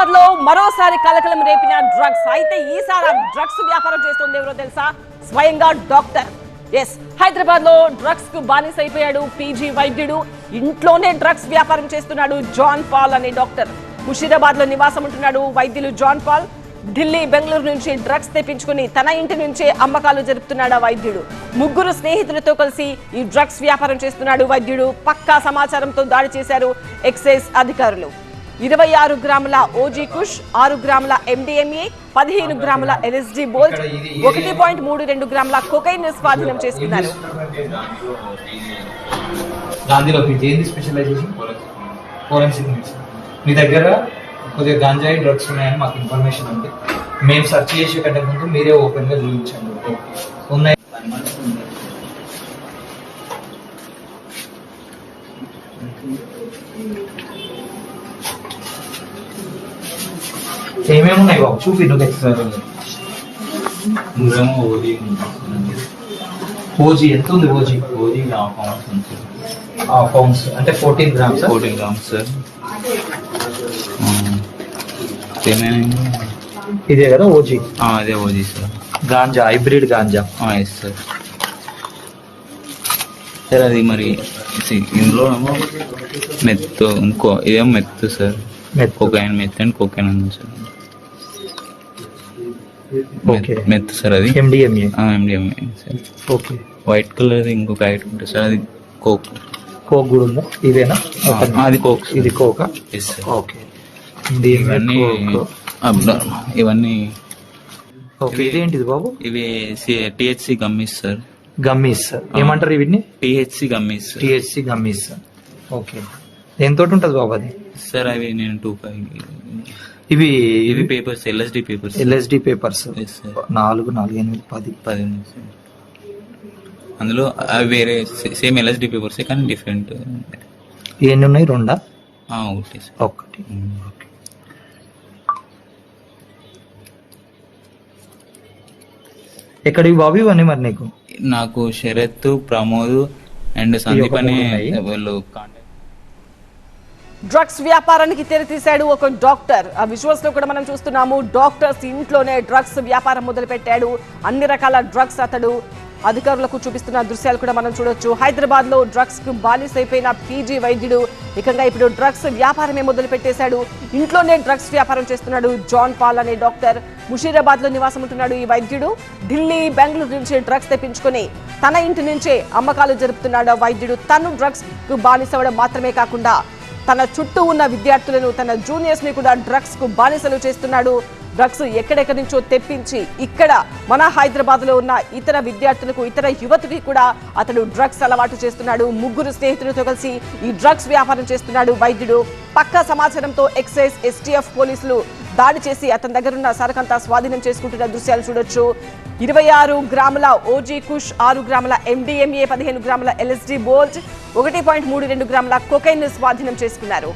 హైదరాబాద్లో మరోసారి కలకలం రేపిన డ్రగ్స్. అయితే ఈసారి ఆ డ్రగ్స్ వ్యాపారం చేస్తుంది ఎవరో తెలుసా? స్వయంగా డాక్టర్. ఎస్ హైదరాబాద్లో డ్రగ్స్కు బానిస అయిపోయాడు పీజీ వైద్యుడు. ఇంట్లోనే డ్రగ్స్ వ్యాపారం చేస్తున్నాడు జాన్ పాల్ అనే డాక్టర్. ముషీరాబాద్లో నివాసం ఉంటున్నాడు వైద్యులు జాన్ పాల్. ఢిల్లీ బెంగళూరు నుంచి డ్రగ్స్ తెప్పించుకుని తన ఇంటి నుంచే అమ్మకాలు జరుపుతున్నాడు ఆ వైద్యుడు. ముగ్గురు స్నేహితులతో కలిసి ఈ డ్రగ్స్ వ్యాపారం చేస్తున్నాడు వైద్యుడు. పక్కా సమాచారంతో దాడి చేశారు ఎక్సైజ్ అధికారులు. ఇరవై ఆరు గ్రాముల ఓజీ కుష్ ఆరు గ్రాముల ఎండిఎంఏ పదిహేను గ్రాముల ఎల్ఎస్డి బోల్ట్ ఒకటి పాయింట్ మూడు రెండు గ్రాముల కొకైన్ స్వాధీనం చేసుకున్నారు. మీ దగ్గర కొద్దిగా గాంజాయి డ్రగ్స్ ఉన్నాయని మాకు ఇన్ఫర్మేషన్ ఉంది. మేము సెర్చ్ చేసే కంటే ముందు మీరే ఓపెన్గా చూపించండి ఉన్నాయి. ఏమేమి ఉన్నాయి బాబు చూపి నువ్వు నువ్వేమో ఓడి ఓజీ ఎంత ఉంది ఓజీ ఓడి అకౌంట్స్ ఉంది పౌండ్స్ అంటే fourteen grams fourteen grams sir ఏమేమి ఇదే కదా ఓజీ అదే OG sir ganja hybrid ganja yes sir sir అది మరి ఇందులో ఏమో మెత్తు ఇంకో ఇదేమో meth sir cocaine meth and cocaine ఉంది సార్ ఓకే మెత్- సార్ అది. MDMA MDMA sir. Okay white colour ఇంకొక ఐటమ్ ఉంటుంది సార్ అది కోక్ కోక్ కూడా ఉందా? ఇదేనా? అది కోక్ సార్. ఇది కోకా ఎస్ సార్ ఓకే ఇవన్నీ. ఇవన్నీ ఓకే ఇదేంటిది బాబు? ఇవి టిహెచ్సి గమ్మీస్ సార్. గమ్మీస్ ఏమంటారు వీటిని THC gummies sir. THC gummies okay దేంతో ఉంటుంది బాబు అది? సార్ అవి నేను టూ ఫైవ్ ఇవి ఇవి papers LSD papers LSD papers. నాలుగు నాలుగు ఎనిమిది పది. పది. అందులో అవి వేరే సేమ్ ఎల్ఎస్డి పేపర్స్ కానీ డిఫరెంట్ ఎన్ని ఉన్నాయి? రెండా? ఒకటి సార్ ఒక్కటి ఓకే. బాబు ఇవన్నీ మరి నీకు? నాకు శరత్ ప్రమోద్ అండ్ సందీప్ అనే ఒకటి. వాళ్ళు కాంటాక్ట్ డ్రగ్స్ వ్యాపారానికి తెరతీశాడు ఒక డాక్టర్. ఆ విజువల్స్లో కూడా మనం చూస్తున్నాము డాక్టర్స్ ఇంట్లోనే డ్రగ్స్ వ్యాపారం మొదలుపెట్టాడు. అన్ని రకాల డ్రగ్స్ అతడు అధికారులకు చూపిస్తున్న దృశ్యాలు కూడా మనం చూడొచ్చు. హైదరాబాద్లో డ్రగ్స్కు బాలిసైపోయిన పీజీ వైద్యుడు ఏకంగా ఇప్పుడు డ్రగ్స్ వ్యాపారమే మొదలు పెట్టేశాడు ఇంట్లోనే డ్రగ్స్ వ్యాపారం చేస్తున్నాడు జాన్ పాల్ అనే డాక్టర్. ముషీరాబాద్లో నివాసం ఉంటున్నాడు ఈ వైద్యుడు. ఢిల్లీ బెంగళూరు నుంచి డ్రగ్స్ తెప్పించుకొని తన ఇంటి నుంచే అమ్మకాలు జరుపుతున్నాడు ఆ వైద్యుడు. తను డ్రగ్స్కు బానిసవడం మాత్రమే కాకుండా తన చుట్టూ ఉన్న విద్యార్థులను తన జూనియర్స్ని కూడా డ్రగ్స్కు బానిసలు చేస్తున్నాడు. డ్రగ్స్ ఎక్కడెక్కడి నుంచో తెప్పించి ఇక్కడ మన హైదరాబాద్లో ఉన్న ఇతర విద్యార్థులకు ఇతర యువతికి కూడా అతడు డ్రగ్స్ అలవాటు చేస్తున్నాడు. ముగ్గురు స్నేహితులతో కలిసి ఈ డ్రగ్స్ వ్యాపారం చేస్తున్నాడు వైద్యుడు. పక్కా సమాచారంతో ఎక్సైజ్ ఎస్టీఎఫ్ పోలీసులు దాడి చేసి అతని దగ్గర ఉన్న సరకంతా స్వాధీనం చేసుకుంటున్న దృశ్యాలు చూడొచ్చు. ఇరవై ఆరు గ్రాముల ఓజీ కుష్ ఆరు గ్రాముల ఎండిఎంఏ పదిహేను గ్రాముల ఎల్ఎస్డి బోల్ట్ ఒకటి పాయింట్ మూడు రెండు గ్రాముల కొకైన్ స్వాధీనం చేసుకున్నారు.